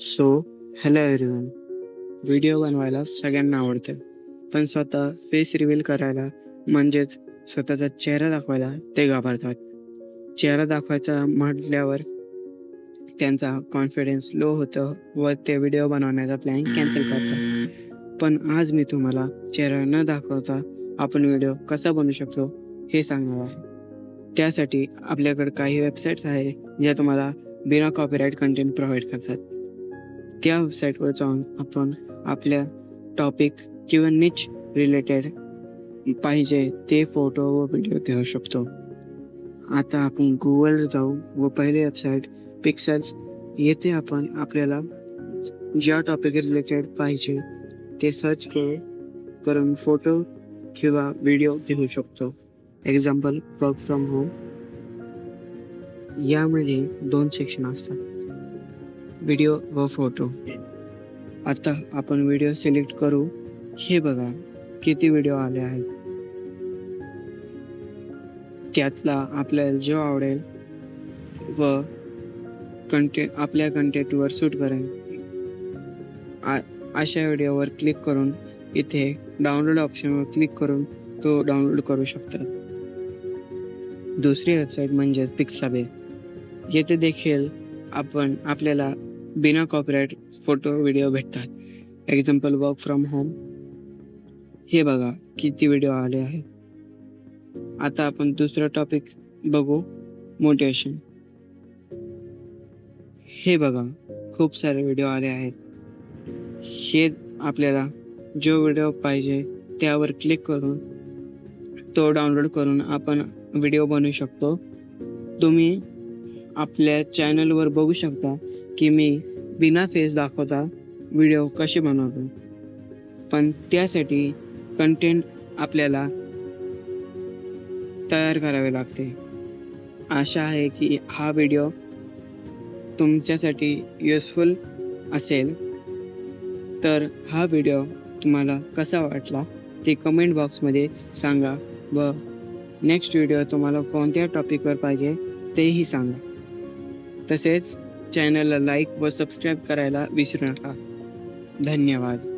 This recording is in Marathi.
सो हॅलो एव्हरीवन व्हिडिओ बनवायला सगळ्यांना आवडतं. पण स्वतः फेस रिव्हील करायला म्हणजेच स्वतःचा चेहरा दाखवायला ते घाबरतात. चेहरा दाखवायचा म्हटल्यावर त्यांचा कॉन्फिडन्स लो होतं व ते व्हिडिओ बनवण्याचा प्लॅन कॅन्सल करतात. पण आज मी तुम्हाला चेहरा न दाखवता आपण व्हिडिओ कसा बनवू शकतो हे सांगणार आहे. त्यासाठी आपल्याकडे काही वेबसाईट्स आहे ज्या तुम्हाला बिना कॉपीराईट कंटेंट प्रोव्हाइड करतात. त्या वेबसाईटवर जाऊन आपण आपल्या टॉपिक किंवा निच रिलेटेड पाहिजे ते फोटो व व्हिडिओ घेऊ शकतो. आता आपण गुगलवर जाऊ व पहिली वेबसाईट पिक्सल्स येथे आपण आपल्याला ज्या टॉपिक रिलेटेड पाहिजे ते सर्च करू करून फोटो किंवा व्हिडिओ घेऊ शकतो. एक्झाम्पल वर्क फ्रॉम होम यामध्ये दोन सेक्शन असतात. व्हिडिओ व फोटो आता आपण व्हिडिओ सिलेक्ट करू. हे बघा किती व्हिडिओ आले आहेत. त्यातला आपल्याला जो आवडेल व कंटे आपल्या कंटेंटवर सूट करेल. आ- अशा व्हिडिओवर क्लिक करून इथे डाउनलोड ऑप्शनवर क्लिक करून तो डाउनलोड करू शकतात. दुसरी वेबसाईट म्हणजेच पिक्साबे येथे देखील आपण आपल्याला बिना कॉपरेट फोटो व्हिडिओ भेटतात. एक्झाम्पल वर्क फ्रॉम होम हे बघा किती व्हिडिओ आले आहे आता आपण दुसरा टॉपिक बघू. मोटिवेशन हे बघा खूप सारे व्हिडिओ आले आहेत. हे आपल्याला जो व्हिडिओ पाहिजे त्यावर क्लिक करून तो डाउनलोड करून आपण व्हिडिओ बनवू शकतो. तुम्ही आपल्या चॅनलवर बघू शकता की मी बिना फेस दाखवता व्हिडिओ कसे बनवतो. पण त्यासाठी कंटेंट आपल्याला तयार करावे लागते. आशा आहे की हा व्हिडिओ तुमच्यासाठी युजफुल असेल. तर हा व्हिडिओ तुम्हाला कसा वाटला ते कमेंट बॉक्समध्ये सांगा व नेक्स्ट व्हिडिओ तुम्हाला कोणत्या टॉपिकवर पाहिजे तेही सांगा. तसेच चॅनलला लाईक व सबस्क्राईब करायला विसरू नका. धन्यवाद.